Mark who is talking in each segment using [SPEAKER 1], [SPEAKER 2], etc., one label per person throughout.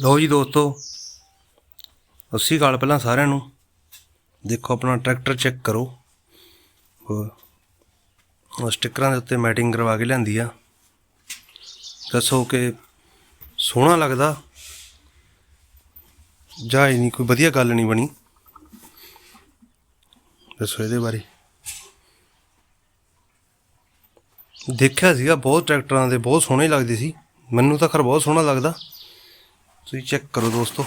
[SPEAKER 1] ਲਓ ਜੀ ਦੋਸਤੋ, ਅੱਸੀ ਗਾਲ ਪਹਿਲਾਂ ਸਾਰਿਆਂ ਨੂੰ। ਦੇਖੋ ਆਪਣਾ ਟਰੈਕਟਰ ਚੈੱਕ ਕਰੋ। ਉਹ ਸਟਿੱਕਰਾਂ ਦੇ ਉੱਤੇ ਮੈਟਿੰਗ ਕਰਵਾ ਕੇ ਲਿਆਂਦੀ ਆ। ਦੱਸੋ ਕਿ ਸੋਹਣਾ ਲੱਗਦਾ। ਜਾਂ ਇਹ ਨਹੀਂ, ਕੋਈ ਵਧੀਆ ਗੱਲ ਨਹੀਂ ਬਣੀ। ਦੱਸੋ ਇਹਦੇ ਬਾਰੇ। ਦੇਖਿਆ ਸੀਗਾ, ਬਹੁਤ ਟਰੈਕਟਰਾਂ ਦੇ ਬਹੁਤ ਸੋਹਣੇ ਲੱਗਦੇ ਸੀ। ਮੈਨੂੰ ਤਾਂ ਖਰ ਬਹੁਤ ਸੋਹਣਾ ਲੱਗਦਾ। ਤੁਸੀਂ ਚੈੱਕ ਕਰੋ ਦੋਸਤੋ,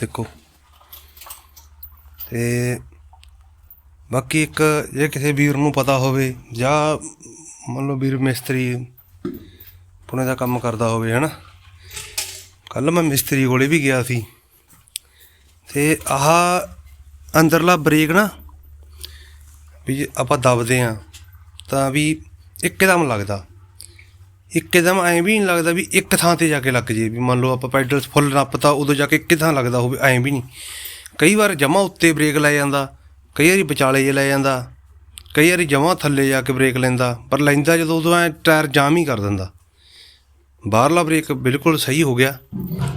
[SPEAKER 1] ਦੇਖੋ। ਤੇ ਬਾਕੀ ਇੱਕ ਜੇ ਕਿਸੇ ਵੀਰ ਨੂੰ ਪਤਾ ਹੋਵੇ ਜਾਂ ਮੰਨ ਲਓ ਵੀਰ ਮਿਸਤਰੀ ਪੁਣੇ ਦਾ ਕੰਮ ਕਰਦਾ ਹੋਵੇ, ਹਨਾ। ਕੱਲ ਮੈਂ ਮਿਸਤਰੀ ਕੋਲੇ ਵੀ ਗਿਆ ਸੀ। ਤੇ ਆਹ ਅੰਦਰਲਾ ਬ੍ਰੇਕ ਨਾ ਵੀ ਜੇ ਆਪਾਂ ਦਬਦੇ ਆ ਤਾਂ ਵੀ ਇੱਕਦਮ ਲੱਗਦਾ। ਇੱਕਦਮ ਐਂ ਵੀ ਨਹੀਂ ਲੱਗਦਾ ਵੀ ਇੱਕ ਥਾਂ ਤੇ ਜਾ ਕੇ ਲੱਗ ਜੇ, ਵੀ ਮੰਨ ਲਓ ਆਪਾਂ ਪੈਡਲਸ ਫੁੱਲ ਨੱਪਤਾ, ਉਦੋਂ ਜਾ ਕੇ ਇੱਕ ਲੱਗਦਾ ਹੋਵੇ, ਐਂ ਵੀ ਨਹੀਂ। ਕਈ ਵਾਰ ਜਮਾ ਉੱਤੇ ਬ੍ਰੇਕ ਲੈ ਜਾਂਦਾ, ਕਈ ਵਾਰੀ ਵਿਚਾਲੇ ਜੇ ਲੈ ਜਾਂਦਾ, ਕਈ ਵਾਰੀ ਜਮਾ ਥੱਲੇ ਜਾ ਕੇ ਬ੍ਰੇਕ ਲੈਂਦਾ, ਪਰ ਲੈਂਦਾ ਜਦੋਂ ਉਦੋਂ ਐ ਟਾਇਰ ਜਾਮ ਹੀ ਕਰ ਦਿੰਦਾ। ਬਾਹਰਲਾ ਬ੍ਰੇਕ ਬਿਲਕੁਲ ਸਹੀ ਹੋ ਗਿਆ,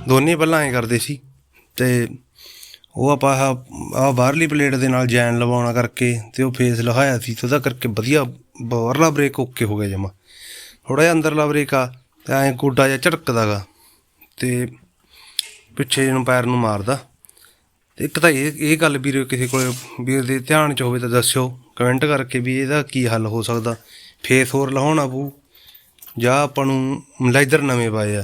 [SPEAKER 1] ਦੋਨੇ ਪਹਿਲਾਂ ਐਂ ਕਰਦੇ ਸੀ, ਤੇ ਉਹ ਆਪਾਂ ਆਹ ਆਹ ਬਾਹਰਲੀ ਪਲੇਟ ਦੇ ਨਾਲ ਜੈਨ ਲਵਾਉਣਾ ਕਰਕੇ ਤੇ ਉਹ ਫੇਸ ਲਹਾਇਆ ਸੀ, ਤੇ ਉਹਦਾ ਕਰਕੇ ਵਧੀਆ ਬਾਹਰਲਾ ਬ੍ਰੇਕ ਓਕੇ ਹੋ ਗਿਆ ਜਮਾ। ਥੋੜਾ ਜਿਹਾ ਅੰਦਰਲਾ ਬ੍ਰੇਕ ਆ, ਤੇ ਐਂ ਗੋਡਾ ਜਿਹਾ ਝਟਕਦਾਗਾ ਤੇ ਪਿੱਛੇ ਨੂੰ ਪੈਰ ਨੂੰ ਮਾਰਦਾ। ਤੇ ਇੱਕ ਤਾਂ ਇਹ ਇਹ ਗੱਲ ਵੀਰ ਕਿਸੇ ਕੋਲ, ਵੀਰ ਦੇ ਧਿਆਨ ਚ ਹੋਵੇ ਤਾਂ ਦੱਸਿਓ। ਕਮੈਂਟ ਕਰਕੇ ਵੀ ਇਹਦਾ ਕੀ ਹੱਲ ਹੋ ਸਕਦਾ। ਫੇਸ ਹੋਰ ਲਹਾਉਣਾ ਪਊ। ਜਾਂ ਆਪਾਂ ਨੂੰ ਲਾਈਦਰ ਨਵੇਂ ਪਾਏ ਆ।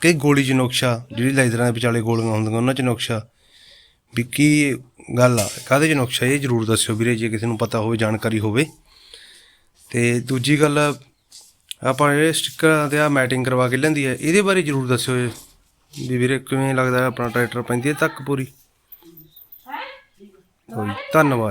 [SPEAKER 1] ਕਈ ਗੋਲੀ ਚ ਨੁਕਸ਼ਾ, ਜਿਹੜੀ ਲਾਈਦਰਾਂ ਦੇ ਵਿਚਾਲੇ ਗੋਲੀਆਂ ਹੁੰਦੀਆਂ, ਉਹਨਾਂ ਚ ਨੁਕਸ਼ਾ। ਵੀ ਕੀ ਗੱਲ ਆ, ਕਾਹਦੇ ਚ ਨੁਕਸ਼ਾ, ਇਹ ਜਰੂਰ ਦੱਸਿਓ ਵੀਰੇ, ਜੇ ਕਿਸੇ ਨੂੰ ਪਤਾ ਹੋਵੇ, ਜਾਣਕਾਰੀ ਹੋਵੇ। ਤੇ ਦੂਜੀ ਗੱਲ ਆਪਾਂ ਇਹ ਸਟicker ਤੇ ਆ ਮੈਟਿੰਗ ਕਰਵਾ ਕੇ ਲੈਂਦੀ ਹੈ। ਇਹਦੇ ਬਾਰੇ ਜਰੂਰ ਦੱਸਿਓ ਵੀ ਵੀਰੇ ਕਿਵੇਂ ਲੱਗਦਾ ਆਪਣਾ ਟਰੈਕਟਰ ਪੈਂਦੀ ਹੈ ਤੱਕ ਪੂਰੀ? ਕੋਈ ਧੰਨਵਾਦ।